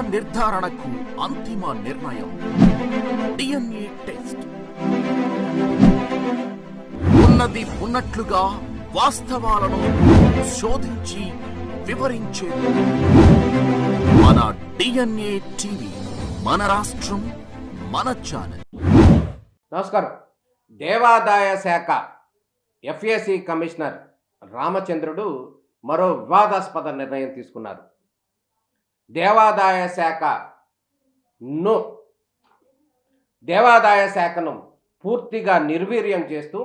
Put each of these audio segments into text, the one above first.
నిర్ధారణకు అంతిమ నిర్ణయం. DNA test. ఉన్నది ఉన్నట్లుగా వాస్తవాలను శోధించి వివరించే. మన డిఎన్ఏ టీవీ మన రాష్ట్రం మన ఛానల్. నమస్కారం. దేవాదాయ శాఖ ఎఫ్ఏసి కమిషనర్ రామచంద్రుడు మరో వివాదాస్పద నిర్ణయం తీసుకున్నారు. దేవాదాయ శాఖ ను దేవాదాయ శాఖను పూర్తిగా నిర్వీర్యం చేస్తూ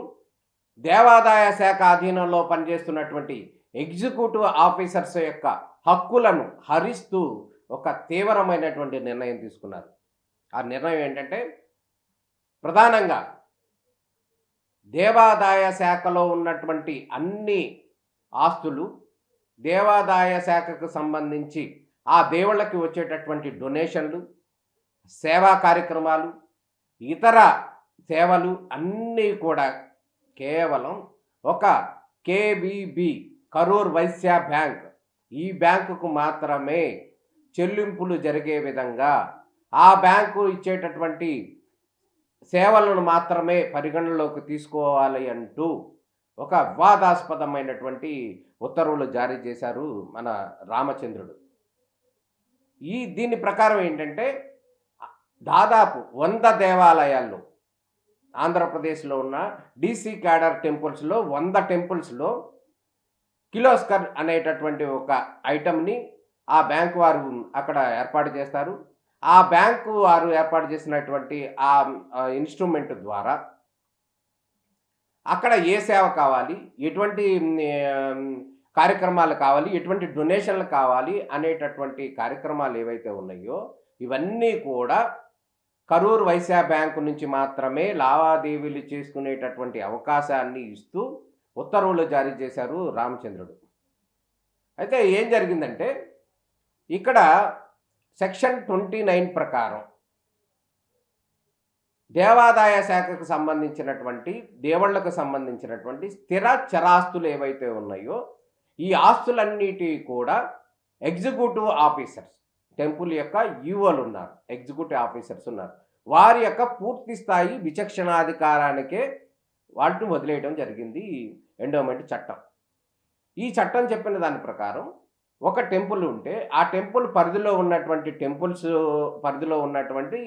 దేవాదాయ శాఖ అధీనంలో పనిచేస్తున్నటువంటి ఎగ్జిక్యూటివ్ ఆఫీసర్స్ యొక్క హక్కులను హరిస్తూ ఒక తీవ్రమైనటువంటి నిర్ణయం తీసుకున్నారు. ఆ నిర్ణయం ఏంటంటే ప్రధానంగా దేవాదాయ శాఖలో ఉన్నటువంటి అన్ని ఆస్తులు దేవాదాయ శాఖకు సంబంధించి ఆ దేవుళ్ళకి వచ్చేటటువంటి డొనేషన్లు సేవా కార్యక్రమాలు ఇతర సేవలు అన్నీ కూడా కేవలం ఒక కేబీబీ కరూర్ వైశ్య బ్యాంక్. ఈ బ్యాంకుకు మాత్రమే చెల్లింపులు జరిగే విధంగా ఆ బ్యాంకు ఇచ్చేటటువంటి సేవలను మాత్రమే పరిగణనలోకి తీసుకోవాలి అంటూ ఒక వివాదాస్పదమైనటువంటి ఉత్తర్వులు జారీ చేశారు మన రామచంద్రుడు. ఈ దీని ప్రకారం ఏంటంటే దాదాపు వంద దేవాలయాల్లో ఆంధ్రప్రదేశ్లో ఉన్న డీసీ క్యాడర్ టెంపుల్స్లో వంద టెంపుల్స్లో కిలోస్కర్ అనేటటువంటి ఒక ఐటమ్ని ఆ బ్యాంకు వారు అక్కడ ఏర్పాటు చేస్తారు. ఆ బ్యాంకు వారు ఏర్పాటు చేసినటువంటి ఆ ఇన్స్ట్రుమెంట్ ద్వారా అక్కడ ఏ సేవ కావాలి ఎటువంటి కార్యక్రమాలు కావాలి ఎటువంటి డొనేషన్లు కావాలి అనేటటువంటి కార్యక్రమాలు ఏవైతే ఉన్నాయో ఇవన్నీ కూడా కరూర్ వైశ్య బ్యాంకు నుంచి మాత్రమే లావాదేవీలు చేసుకునేటటువంటి అవకాశాన్ని ఇస్తూ ఉత్తర్వులు జారీ చేశారు రామచంద్రుడు. అయితే ఏం జరిగిందంటే ఇక్కడ సెక్షన్ ట్వంటీ నైన్ ప్రకారం దేవాదాయ శాఖకు సంబంధించినటువంటి దేవుళ్ళకు సంబంధించినటువంటి స్థిర చరాస్తులు ఏవైతే ఉన్నాయో ఈ ఆస్తులన్నిటి కూడా ఎగ్జిక్యూటివ్ ఆఫీసర్స్ టెంపుల్ యొక్క యువలు ఉన్నారు ఎగ్జిక్యూటివ్ ఆఫీసర్స్ ఉన్నారు. వారి యొక్క పూర్తి స్థాయి విచక్షణాధికారానికే వాటిని వదిలేయడం జరిగింది ఎండోమెంట్ చట్టం. ఈ చట్టం చెప్పిన దాని ప్రకారం ఒక టెంపుల్ ఉంటే ఆ టెంపుల్ పరిధిలో ఉన్నటువంటి టెంపుల్స్ పరిధిలో ఉన్నటువంటి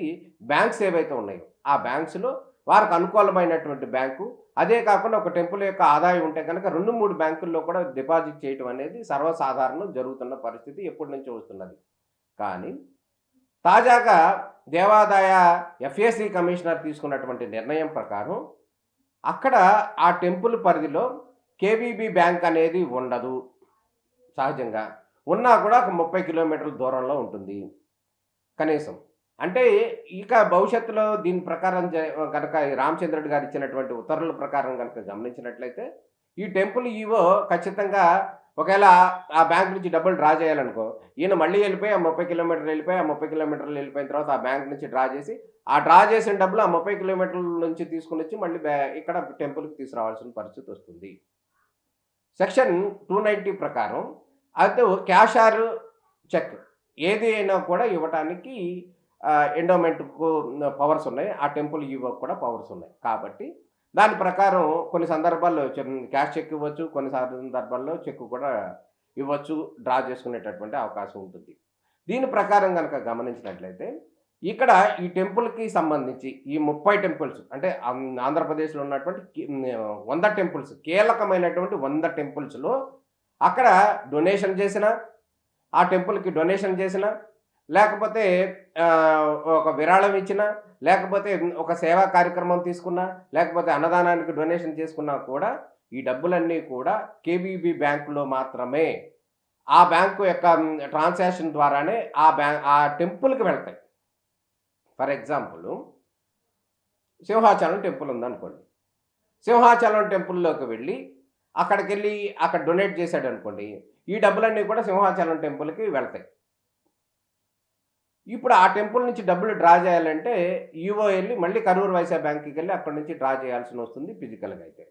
బ్యాంక్స్ ఏవైతే ఉన్నాయో ఆ బ్యాంక్స్లో వారికి అనుకూలమైనటువంటి బ్యాంకు. అదే కాకుండా ఒక టెంపుల్ యొక్క ఆదాయం ఉంటే కనుక రెండు మూడు బ్యాంకుల్లో కూడా డిపాజిట్ చేయడం అనేది సర్వసాధారణం జరుగుతున్న పరిస్థితి ఎప్పటి నుంచో వస్తున్నది. కానీ తాజాగా దేవాదాయ ఎఫ్ఏసి కమిషనర్ తీసుకున్నటువంటి నిర్ణయం ప్రకారం అక్కడ ఆ టెంపుల్ పరిధిలో కేవీబీ బ్యాంక్ అనేది ఉండదు. సహజంగా. ఉన్నా కూడా ఒక ముప్పై కిలోమీటర్ల దూరంలో ఉంటుంది. కనీసం. అంటే ఇక భవిష్యత్తులో దీని ప్రకారం కనుక రామచంద్రుడు గారు ఇచ్చినటువంటి ఉత్తర్వుల ప్రకారం కనుక గమనించినట్లయితే ఈ టెంపుల్ ఈవో ఖచ్చితంగా ఒకవేళ ఆ బ్యాంక్ నుంచి డబ్బులు డ్రా చేయాలనుకో ఈయన మళ్ళీ వెళ్ళిపోయి ఆ ముప్పై కిలోమీటర్లు వెళ్ళిపోయి ఆ ముప్పై కిలోమీటర్లు వెళ్ళిపోయిన తర్వాత ఆ బ్యాంక్ నుంచి డ్రా చేసి ఆ డ్రా చేసిన డబ్బులు ఆ ముప్పై కిలోమీటర్ల నుంచి తీసుకుని వచ్చి మళ్ళీ ఇక్కడ టెంపుల్కి తీసుకురావాల్సిన పరిస్థితి వస్తుంది. సెక్షన్ టూ నైంటీ ప్రకారం అది క్యాష్ ఆర్ చెక్ ఏది అయినా కూడా ఇవ్వటానికి ఎండోమెంట్కు పవర్స్ ఉన్నాయి. ఆ టెంపుల్ ఇవ్వకు కూడా పవర్స్ ఉన్నాయి. కాబట్టి దాని ప్రకారం కొన్ని సందర్భాల్లో క్యాష్ చెక్ ఇవ్వచ్చు. కొన్ని సందర్భాల్లో చెక్ కూడా ఇవ్వచ్చు. డ్రా చేసుకునేటటువంటి అవకాశం ఉంటుంది. దీని ప్రకారం కనుక గమనించినట్లయితే ఇక్కడ ఈ టెంపుల్కి సంబంధించి ఈ ముప్పై టెంపుల్స్ అంటే ఆంధ్రప్రదేశ్లో ఉన్నటువంటి వంద టెంపుల్స్ కీలకమైనటువంటి వంద టెంపుల్స్లో అక్కడ డొనేషన్ చేసిన ఆ టెంపుల్కి డొనేషన్ చేసిన లేకపోతే ఒక విరాళం ఇచ్చిన లేకపోతే ఒక సేవా కార్యక్రమం తీసుకున్నా లేకపోతే అన్నదానానికి డొనేషన్ చేసుకున్నా కూడా ఈ డబ్బులన్నీ కూడా కేబీబీ బ్యాంకులో మాత్రమే. ఆ బ్యాంకు యొక్క ట్రాన్సాక్షన్ ద్వారానే ఆ బ్యాంక్ ఆ టెంపుల్కి వెళ్తాయి. ఫర్ ఎగ్జాంపుల్ సింహాచలం టెంపుల్ ఉందనుకోండి. సింహాచలం టెంపుల్లోకి వెళ్ళి అక్కడికి వెళ్ళి అక్కడ డొనేట్ చేశాడు అనుకోండి ఈ డబ్బులన్నీ కూడా సింహాచలం టెంపుల్కి వెళ్తాయి. ఇప్పుడు ఆ టెంపుల్ నుంచి డబ్బులు డ్రా చేయాలంటే ఈవో వెళ్ళి మళ్ళీ కరూర్ వైశా బ్యాంక్కి వెళ్ళి అక్కడి నుంచి డ్రా చేయాల్సి వస్తుంది ఫిజికల్గా అయితే.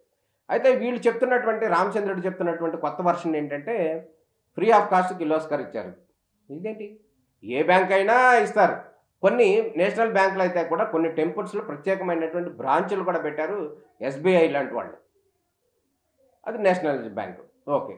అయితే వీళ్ళు చెప్తున్నటువంటి రామచంద్రుడు చెప్తున్నటువంటి కొత్త వర్షన్ ఏంటంటే ఫ్రీ ఆఫ్ కాస్ట్ కిలోస్కర్ ఇచ్చారు. ఇదేంటి? ఏ బ్యాంక్ అయినా ఇస్తారు. కొన్ని నేషనల్ బ్యాంకులు అయితే కూడా కొన్ని టెంపుల్స్లో ప్రత్యేకమైనటువంటి బ్రాంచులు కూడా పెట్టారు ఎస్బీఐ లాంటి వాళ్ళు. అది నేషనల్ బ్యాంకు. ఓకే.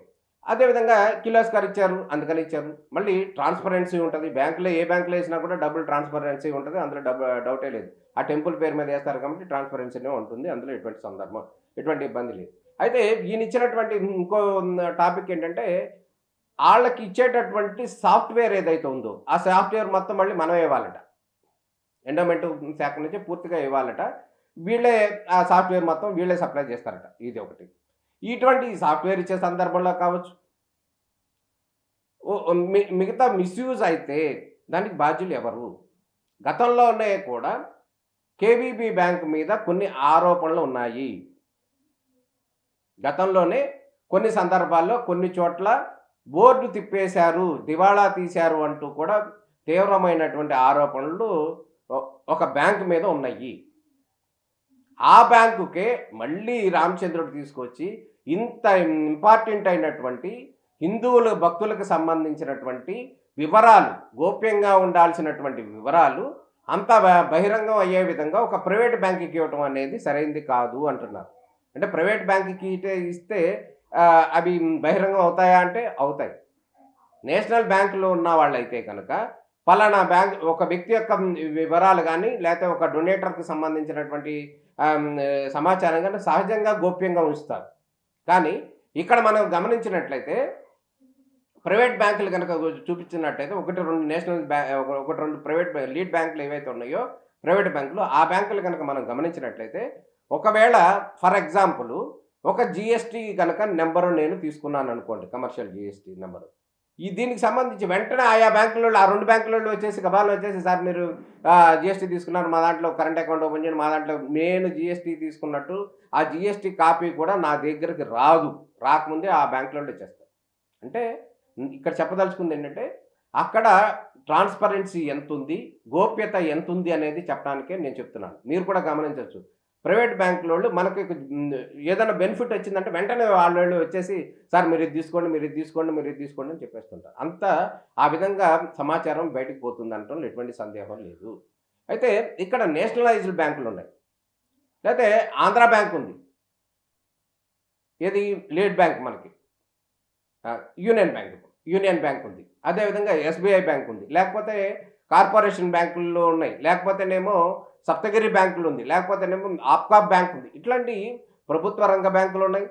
అదేవిధంగా కిలోస్కర్ ఇచ్చారు అందుకని ఇచ్చారు. మళ్ళీ ట్రాన్స్పరెన్సీ ఉంటుంది. బ్యాంకులో ఏ బ్యాంకులో వేసినా కూడా డబుల్ ట్రాన్స్పరెన్సీ ఉంటుంది. అందులో డబ్ డౌటే లేదు. ఆ టెంపుల్ పేరు మీద వేస్తారు కాబట్టి ట్రాన్స్పరెన్సీనే ఉంటుంది. అందులో ఎటువంటి సందర్భం ఎటువంటి ఇబ్బంది లేదు. అయితే ఈయన ఇచ్చినటువంటి ఇంకో టాపిక్ ఏంటంటే వాళ్ళకి ఇచ్చేటటువంటి సాఫ్ట్వేర్ ఏదైతే ఉందో ఆ సాఫ్ట్వేర్ మొత్తం మళ్ళీ మనం ఇవ్వాలట. ఎండోమెంట్ శాఖ నుంచి పూర్తిగా ఇవ్వాలట. వీళ్ళే ఆ సాఫ్ట్వేర్ మొత్తం వీళ్ళే సప్లై చేస్తారట. ఇది ఒకటి. ఇటువంటి సాఫ్ట్వేర్ ఇచ్చే సందర్భంలో కావచ్చు. మిగతా మిస్యూజ్ అయితే దానికి బాధ్యులు ఎవరు? గతంలోనే కూడా కేబీబీ బ్యాంక్ మీద కొన్ని ఆరోపణలు ఉన్నాయి. గతంలోనే కొన్ని సందర్భాల్లో కొన్ని చోట్ల బోర్డు తిప్పేశారు దివాళా తీశారు అంటూ కూడా తీవ్రమైనటువంటి ఆరోపణలు ఒక బ్యాంకు మీద ఉన్నాయి. ఆ బ్యాంకుకే మళ్ళీ రామచంద్రుడు తీసుకొచ్చి ఇంత ఇంపార్టెంట్ అయినటువంటి హిందువుల భక్తులకు సంబంధించినటువంటి వివరాలు గోప్యంగా ఉండాల్సినటువంటి వివరాలు అంత బహిరంగం అయ్యే విధంగా ఒక ప్రైవేట్ బ్యాంకుకి ఇవ్వటం అనేది సరైంది కాదు అంటున్నారు. అంటే ప్రైవేట్ బ్యాంకుకి ఇస్తే అవి బహిరంగం అవుతాయా అంటే అవుతాయి. నేషనల్ బ్యాంకులో ఉన్న వాళ్ళైతే కనుక పలానా బ్యాంక్ ఒక వ్యక్తి యొక్క వివరాలు కానీ లేకపోతే ఒక డొనేటర్కి సంబంధించినటువంటి సమాచారం కానీ సహజంగా గోప్యంగా ఉంచుతారు. కానీ ఇక్కడ మనం గమనించినట్లయితే ప్రైవేట్ బ్యాంకులు కనుక చూపించినట్లయితే ఒకటి రెండు నేషనల్ బ్యాంక్ ఒకటి రెండు ప్రైవేట్ లీడ్ బ్యాంకులు ఏవైతే ఉన్నాయో ప్రైవేట్ బ్యాంకులు ఆ బ్యాంకులు కనుక మనం గమనించినట్లయితే ఒకవేళ ఫర్ ఎగ్జాంపుల్ ఒక జిఎస్టీ కనుక నెంబరు నేను తీసుకున్నాను అనుకోండి కమర్షియల్ జిఎస్టీ నెంబరు. ఈ దీనికి సంబంధించి వెంటనే ఆయా బ్యాంకుల ఆ రెండు బ్యాంకులలో వచ్చేసి గబాలు వచ్చేసి సార్ మీరు జిఎస్టీ తీసుకున్నారు. మా దాంట్లో కరెంట్ అకౌంట్ ఓపెన్ చేయండి. మా దాంట్లో నేను జిఎస్టీ తీసుకున్నట్టు ఆ జిఎస్టీ కాపీ కూడా నా దగ్గరికి రాదు. రాకముందే ఆ బ్యాంకులలో వచ్చేస్తారు. అంటే ఇక్కడ చెప్పదలుచుకుంది ఏంటంటే అక్కడ ట్రాన్స్పరెన్సీ ఎంత ఉంది గోప్యత ఎంత ఉంది అనేది చెప్పడానికే నేను చెప్తున్నాను. మీరు కూడా గమనించవచ్చు. ప్రైవేట్ బ్యాంకుల వాళ్ళు మనకి ఏదైనా బెనిఫిట్ వచ్చిందంటే వెంటనే వాళ్ళు వచ్చేసి సార్ మీరు ఇది తీసుకోండి మీరు ఇది తీసుకోండి మీరు ఇది తీసుకోండి అని చెప్పేస్తుంటారు. అంత ఆ విధంగా సమాచారం బయటకు పోతుంది అనటంలో ఎటువంటి సందేహం లేదు. అయితే ఇక్కడ నేషనలైజ్డ్ బ్యాంకులు ఉన్నాయి. లేకపోతే ఆంధ్ర బ్యాంక్ ఉంది. ఏది? లీడ్ బ్యాంక్ మనకి. యూనియన్ బ్యాంక్ యూనియన్ బ్యాంక్ ఉంది. అదేవిధంగా ఎస్బీఐ బ్యాంక్ ఉంది. లేకపోతే కార్పొరేషన్ బ్యాంకుల్లో ఉన్నాయి. లేకపోతేనేమో సప్తగిరి బ్యాంకులు ఉంది లేకపోతేనేమో ఆప్కాప్ బ్యాంక్ ఉంది ఇట్లాంటి ప్రభుత్వ రంగ బ్యాంకులు ఉన్నాయి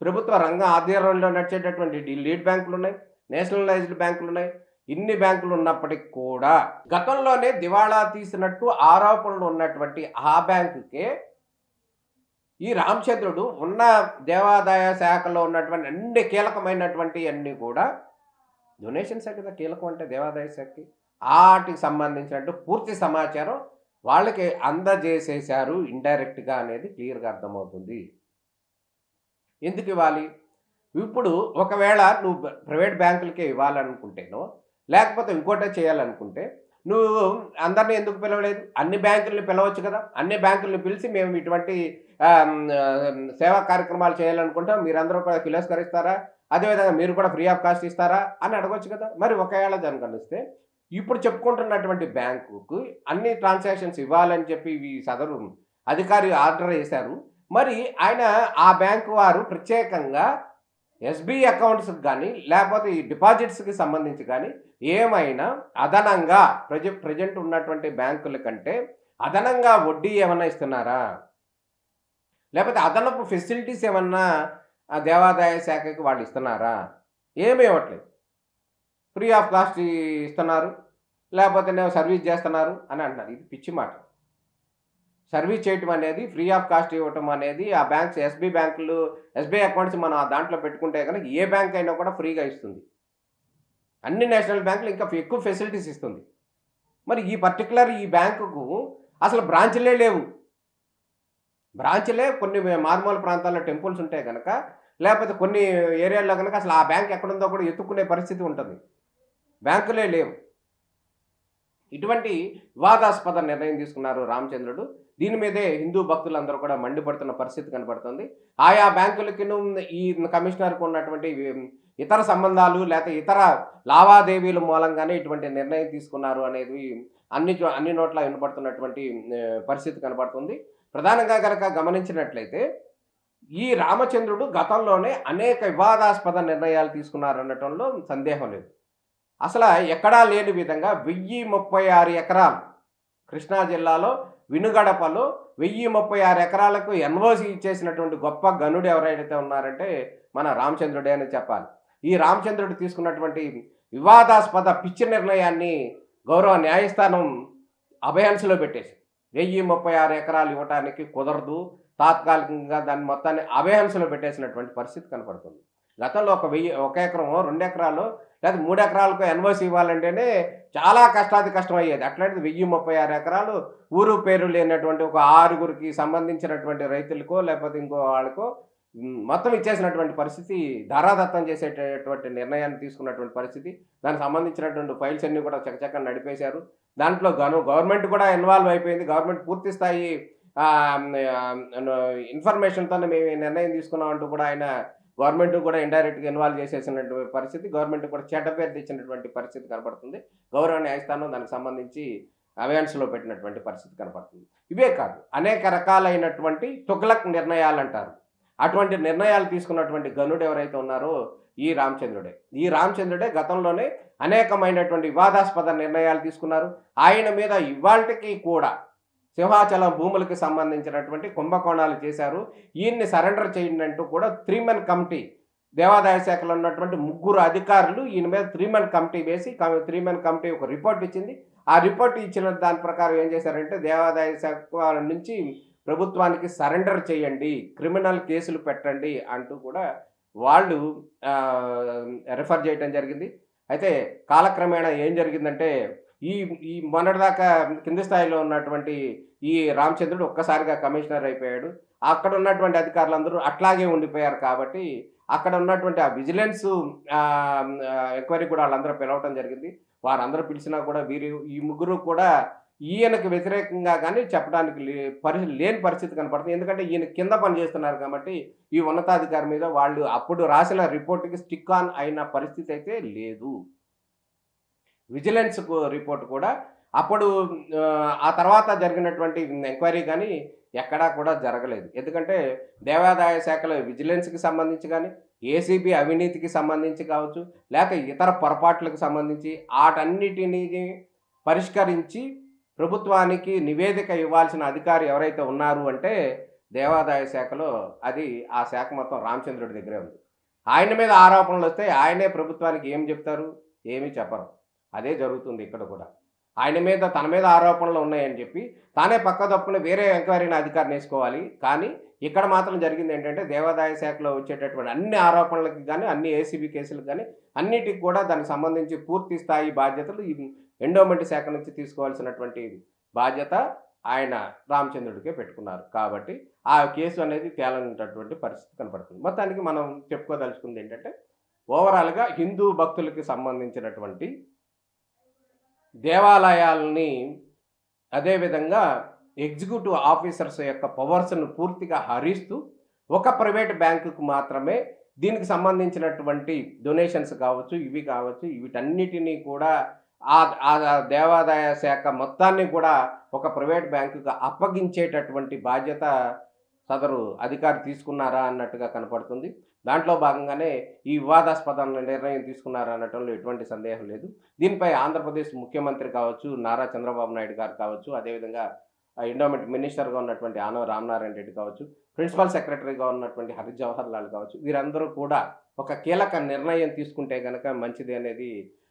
ప్రభుత్వ రంగ ఆధ్వర్యంలో నడిచేటటువంటి లీడ్ బ్యాంకులు ఉన్నాయి నేషనలైజ్డ్ బ్యాంకులు ఉన్నాయి ఇన్ని బ్యాంకులు ఉన్నప్పటికీ కూడా గతంలోనే దివాళా తీసినట్టు ఆరోపణలు ఉన్నటువంటి ఆ బ్యాంకుకే ఈ రామచంద్రుడు ఉన్న దేవాదాయ శాఖలో ఉన్నటువంటి అన్ని కీలకమైనటువంటి అన్నీ కూడా డొనేషన్ శాఖ కదా కీలకం అంటే దేవాదాయ శాఖకి. వాటికి సంబంధించినట్టు పూర్తి సమాచారం వాళ్ళకి అందజేసేశారు ఇండైరెక్ట్గా అనేది క్లియర్గా అర్థమవుతుంది. ఎందుకు ఇవ్వాలి? ఇప్పుడు ఒకవేళ నువ్వు ప్రైవేట్ బ్యాంకులకే ఇవ్వాలనుకుంటేనో లేకపోతే ఇంకోటే చేయాలనుకుంటే నువ్వు అందరినీ ఎందుకు పిలవలేదు? అన్ని బ్యాంకుల్ని పిలవచ్చు కదా? అన్ని బ్యాంకుల్ని పిలిచి మేము ఇటువంటి సేవా కార్యక్రమాలు చేయాలనుకుంటాం మీరందరూ కూడా తిరస్కరిస్తారా? అదేవిధంగా మీరు కూడా ఫ్రీ ఆఫ్ కాస్ట్ ఇస్తారా? అని అడగొచ్చు కదా? మరి ఒకవేళ దానికి అనిస్తే ఇప్పుడు చెప్పుకుంటున్నటువంటి బ్యాంకుకు అన్ని ట్రాన్సాక్షన్స్ ఇవ్వాలని చెప్పి ఈ సదరు అధికారి ఆర్డర్ చేశారు మరి ఆయన ఆ బ్యాంకు వారు ప్రత్యేకంగా ఎస్బీఐ అకౌంట్స్కి కానీ లేకపోతే ఈ డిపాజిట్స్కి సంబంధించి కానీ ఏమైనా అదనంగా ప్రజ ప్రజెంట్ ఉన్నటువంటి బ్యాంకుల కంటే అదనంగా వడ్డీ ఏమైనా ఇస్తున్నారా? లేకపోతే అదనపు ఫెసిలిటీస్ ఏమన్నా దేవాదాయ శాఖకి వాళ్ళు ఇస్తున్నారా? ఏమీ ఇవ్వట్లేదు. ఫ్రీ ఆఫ్ కాస్ట్ ఇస్తున్నారు లేకపోతే నేను సర్వీస్ చేస్తున్నారు అని అంటున్నారు. ఇది పిచ్చి మాట. సర్వీస్ చేయటం అనేది ఫ్రీ ఆఫ్ కాస్ట్ ఇవ్వటం అనేది ఆ బ్యాంక్స్ ఎస్బీ బ్యాంకులు ఎస్బీఐ అకౌంట్స్ మనం ఆ దాంట్లో పెట్టుకుంటే కనుక ఏ బ్యాంక్ అయినా కూడా ఫ్రీగా ఇస్తుంది. అన్ని నేషనల్ బ్యాంకులు ఇంకా ఎక్కువ ఫెసిలిటీస్ ఇస్తుంది. మరి ఈ పర్టికులర్ ఈ బ్యాంకుకు అసలు బ్రాంచ్లే లేవు. బ్రాంచ్లే కొన్ని మారుమూల ప్రాంతాల్లో టెంపుల్స్ ఉంటాయి కనుక లేకపోతే కొన్ని ఏరియాల్లో కనుక అసలు ఆ బ్యాంక్ ఎక్కడుందో కూడా ఎత్తుక్కునే పరిస్థితి ఉంటుంది. బ్యాంకులే లేవు. ఇటువంటి వివాదాస్పద నిర్ణయం తీసుకున్నారు రామచంద్రుడు. దీని మీదే హిందూ భక్తులందరూ కూడా మండిపడుతున్న పరిస్థితి కనబడుతుంది ఆయా బ్యాంకులకి ఈ కమిషనర్కు ఉన్నటువంటి ఇతర సంబంధాలు లేకపోతే ఇతర లావాదేవీల మూలంగానే ఇటువంటి నిర్ణయం తీసుకున్నారు అనేది అన్ని చో- అన్ని నోట్ల వినపడుతున్నటువంటి పరిస్థితి కనబడుతుంది ప్రధానంగా కనుక గమనించినట్లయితే ఈ రామచంద్రుడు గతంలోనే అనేక వివాదాస్పద నిర్ణయాలు తీసుకున్నారనటంలో సందేహం లేదు. అసలు ఎక్కడా లేని విధంగా వెయ్యి ముప్పై ఆరు ఎకరాలు కృష్ణా జిల్లాలో వినుగడపలో వెయ్యి ముప్పై ఆరు ఎకరాలకు ఎన్ఓసి ఇచ్చేసినటువంటి గొప్ప గనుడు ఎవరైతే ఉన్నారంటే మన రామచంద్రుడే అని చెప్పాలి. ఈ రామచంద్రుడు తీసుకున్నటువంటి వివాదాస్పద పిచ్చి నిర్ణయాన్ని గౌరవ న్యాయస్థానం అభయాన్స్లో పెట్టేసి వెయ్యి ముప్పై ఆరు ఎకరాలు ఇవ్వటానికి కుదరదు తాత్కాలికంగా దాన్ని మొత్తాన్ని అభయాన్స్లో పెట్టేసినటువంటి పరిస్థితి కనపడుతుంది. గతంలో ఒక వెయ్యి ఒక ఎకరం రెండు ఎకరాలు లేదా మూడు ఎకరాలకు ఎన్ఓసి ఇవ్వాలంటేనే చాలా కష్టాది కష్టం అయ్యేది అట్లాంటిది వెయ్యి ముప్పై ఆరు ఎకరాలు ఊరు పేరు లేనటువంటి ఒక ఆరుగురికి సంబంధించినటువంటి రైతులకో లేకపోతే ఇంకో వాళ్ళకో మొత్తం ఇచ్చేసినటువంటి పరిస్థితి ధారాదత్తం చేసేటటువంటి నిర్ణయాన్ని తీసుకున్నటువంటి పరిస్థితి. దానికి సంబంధించినటువంటి ఫైల్స్ అన్నీ కూడా చకచక నడిపేశారు. దాంట్లో గను గవర్నమెంట్ కూడా ఇన్వాల్వ్ అయిపోయింది. గవర్నమెంట్ పూర్తి స్థాయి ఇన్ఫర్మేషన్తో మేము నిర్ణయం తీసుకున్నాం అంటూ కూడా ఆయన గవర్నమెంట్ కూడా ఇండైరెక్ట్గా ఇన్వాల్వ్ చేసేసినటువంటి పరిస్థితి గవర్నమెంట్ కూడా చెడ్డ పేరు తెచ్చినటువంటి పరిస్థితి కనపడుతుంది. గౌరవ న్యాయస్థానం దానికి సంబంధించి అవేయన్స్లో పెట్టినటువంటి పరిస్థితి కనపడుతుంది. ఇవే కాదు అనేక రకాలైనటువంటి తుగ్లక్ నిర్ణయాలు అంటారు అటువంటి నిర్ణయాలు తీసుకున్నటువంటి గనుడు ఎవరైతే ఉన్నారో ఈ రామచంద్రుడే. ఈ రామచంద్రుడే గతంలోనే అనేకమైనటువంటి వివాదాస్పద నిర్ణయాలు తీసుకున్నారు. ఆయన మీద ఇవాళకి కూడా సింహాచలం భూములకు సంబంధించినటువంటి కుంభకోణాలు చేశారు. ఈయన్ని సరెండర్ చేయండి అంటూ కూడా త్రీ మెన్ కమిటీ దేవాదాయ శాఖలో ఉన్నటువంటి ముగ్గురు అధికారులు ఈయన మీద త్రీ మెన్ కమిటీ వేసి త్రీ మెన్ కమిటీ ఒక రిపోర్ట్ ఇచ్చింది. ఆ రిపోర్ట్ ఇచ్చిన దాని ప్రకారం ఏం చేశారంటే దేవాదాయ శాఖ నుంచి ప్రభుత్వానికి సరెండర్ చేయండి క్రిమినల్ కేసులు పెట్టండి అంటూ కూడా వాళ్ళు రెఫర్ చేయటం జరిగింది. అయితే కాలక్రమేణా ఏం జరిగిందంటే ఈ ఈ మొన్నటిదాకా కింది స్థాయిలో ఉన్నటువంటి ఈ రామచంద్రుడు ఒక్కసారిగా కమిషనర్ అయిపోయాడు. అక్కడ ఉన్నటువంటి అధికారులందరూ అట్లాగే ఉండిపోయారు కాబట్టి అక్కడ ఉన్నటువంటి ఆ విజిలెన్స్ ఎంక్వైరీ కూడా వాళ్ళందరూ పిలవటం జరిగింది. వారందరూ పిలిచినా కూడా వీరు ఈ ముగ్గురు కూడా ఈయనకు వ్యతిరేకంగా కానీ చెప్పడానికి లే- పరి లేని పరిస్థితి కనపడుతుంది. ఎందుకంటే ఈయన కింద పని చేస్తున్నారు కాబట్టి ఈ ఉన్నతాధికారి మీద వాళ్ళు అప్పుడు రాసిన రిపోర్ట్కి స్టిక్ ఆన్ అయిన పరిస్థితి అయితే లేదు. విజిలెన్స్ రిపోర్ట్ కూడా. అప్పుడు ఆ, తర్వాత జరిగినటువంటి ఎంక్వైరీ కానీ ఎక్కడా కూడా జరగలేదు. ఎందుకంటే దేవాదాయ శాఖలో విజిలెన్స్కి సంబంధించి కానీ ఏసీబీ అవినీతికి సంబంధించి కావచ్చు లేక ఇతర పొరపాట్లకు సంబంధించి వాటన్నిటిని పరిష్కరించి ప్రభుత్వానికి నివేదిక ఇవ్వాల్సిన అధికారి ఎవరైతే ఉన్నారు అంటే దేవాదాయ శాఖలో అది ఆ శాఖ మొత్తం రామచంద్రుడి దగ్గరే ఉంది. ఆయన మీద ఆరోపణలు వస్తే ఆయనే ప్రభుత్వానికి ఏం చెప్తారు? ఏమీ చెప్పరు. అదే జరుగుతుంది ఇక్కడ కూడా. ఆయన మీద తన మీద ఆరోపణలు ఉన్నాయని చెప్పి తానే పక్క తప్పున వేరే ఎంక్వైరీని అధికారిని వేసుకోవాలి. కానీ ఇక్కడ మాత్రం జరిగింది ఏంటంటే దేవాదాయ శాఖలో వచ్చేటటువంటి అన్ని ఆరోపణలకి కానీ అన్ని ఏసీబీ కేసులకు కానీ అన్నిటికి కూడా దానికి సంబంధించి పూర్తి స్థాయి బాధ్యతలు ఈ ఎండోమెంట్ శాఖ నుంచి తీసుకోవాల్సినటువంటి బాధ్యత ఆయన రామచంద్రుడికే పెట్టుకున్నారు. కాబట్టి ఆ కేసు అనేది తేలనటువంటి పరిస్థితి కనపడుతుంది. మొత్తానికి మనం చెప్పుకోదలుచుకుంది ఏంటంటే ఓవరాల్గా హిందూ భక్తులకి సంబంధించినటువంటి దేవాలయాల్ని అదేవిధంగా ఎగ్జిక్యూటివ్ ఆఫీసర్స్ యొక్క పవర్స్ను పూర్తిగా హరిస్తూ ఒక ప్రైవేట్ బ్యాంకుకు మాత్రమే దీనికి సంబంధించినటువంటి డొనేషన్స్ కావచ్చు ఇవి కావచ్చు వీటన్నిటినీ కూడా ఆ ఆ దేవాదాయ శాఖ మొత్తాన్ని కూడా ఒక ప్రైవేట్ బ్యాంకుకు అప్పగించేటటువంటి బాధ్యత సదరు అధికారి తీసుకున్నారా అన్నట్టుగా కనపడుతుంది. దాంట్లో భాగంగానే ఈ వివాదాస్పద నిర్ణయం తీసుకున్నారా అనటంలో ఎటువంటి సందేహం లేదు. దీనిపై ఆంధ్రప్రదేశ్ ముఖ్యమంత్రి కావచ్చు నారా చంద్రబాబు నాయుడు గారు కావచ్చు అదేవిధంగా ఎండోమెంట్ మినిస్టర్గా ఉన్నటువంటి ఆనవ రామనారాయణ రెడ్డి కావచ్చు ప్రిన్సిపల్ సెక్రటరీగా ఉన్నటువంటి హరి జవహర్ లాల్ కావచ్చు వీరందరూ కూడా ఒక కీలక నిర్ణయం తీసుకుంటే కనుక మంచిది అనేది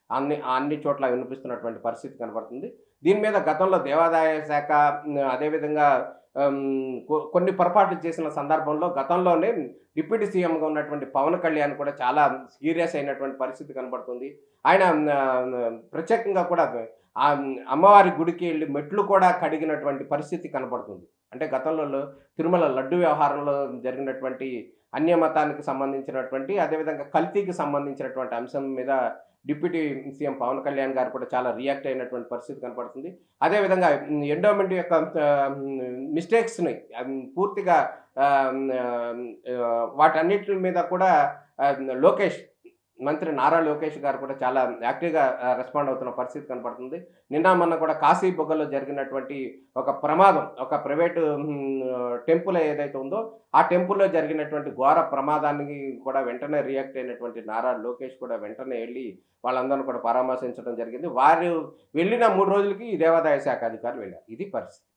అన్ని అన్ని చోట్ల వినిపిస్తున్నటువంటి పరిస్థితి కనబడుతుంది. దీని మీద గతంలో దేవాదాయ శాఖ అదేవిధంగా కొన్ని పొరపాట్లు చేసిన సందర్భంలో గతంలోనే డిప్యూటీ సీఎంగా ఉన్నటువంటి పవన్ కళ్యాణ్ కూడా చాలా సీరియస్ అయినటువంటి పరిస్థితి కనబడుతుంది. ఆయన ప్రత్యేకంగా కూడా అమ్మవారి గుడికి వెళ్ళి మెట్లు కూడా కడిగినటువంటి పరిస్థితి కనబడుతుంది. అంటే గతంలో తిరుమల లడ్డు వ్యవహారంలో జరిగినటువంటి అన్యమతానికి సంబంధించినటువంటి అదేవిధంగా కల్తీకి సంబంధించినటువంటి అంశం మీద డిప్యూటీ సీఎం పవన్ కళ్యాణ్ గారు కూడా చాలా రియాక్ట్ అయినటువంటి పరిస్థితి కనపడుతుంది. అదేవిధంగా ఎండోమెంట్ యొక్క మిస్టేక్స్ని పూర్తిగా వాటన్నిటి మీద కూడా లోకేష్ మంత్రి నారా లోకేష్ గారు కూడా చాలా యాక్టివ్గా రెస్పాండ్ అవుతున్న పరిస్థితి కనపడుతుంది. నిన్న మొన్న కూడా కాశీ బొగ్గలో జరిగినటువంటి ఒక ప్రమాదం ఒక ప్రైవేటు టెంపుల్ ఏదైతే ఉందో ఆ టెంపుల్లో జరిగినటువంటి ఘోర ప్రమాదానికి కూడా వెంటనే రియాక్ట్ అయినటువంటి నారా లోకేష్ కూడా వెంటనే వెళ్ళి వాళ్ళందరిని కూడా పరామర్శించడం జరిగింది. వారు వెళ్ళిన మూడు రోజులకి ఈ దేవాదాయ శాఖ అధికారులు వెళ్ళారు. ఇది పరిస్థితి.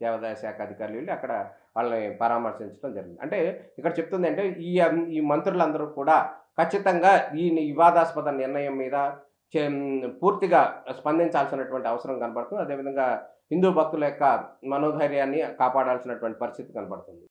దేవాదాయ శాఖ అధికారులు వెళ్ళి అక్కడ వాళ్ళని పరామర్శించడం జరిగింది. అంటే ఇక్కడ చెప్తుంది అంటే ఈ ఈ మంత్రులందరూ కూడా ఖచ్చితంగా ఈ వివాదాస్పద నిర్ణయం మీద చే- పూర్తిగా స్పందించాల్సినటువంటి అవసరం కనబడుతుంది. అదేవిధంగా హిందూ భక్తుల యొక్క మనోధైర్యాన్ని కాపాడాల్సినటువంటి పరిస్థితి కనబడుతుంది.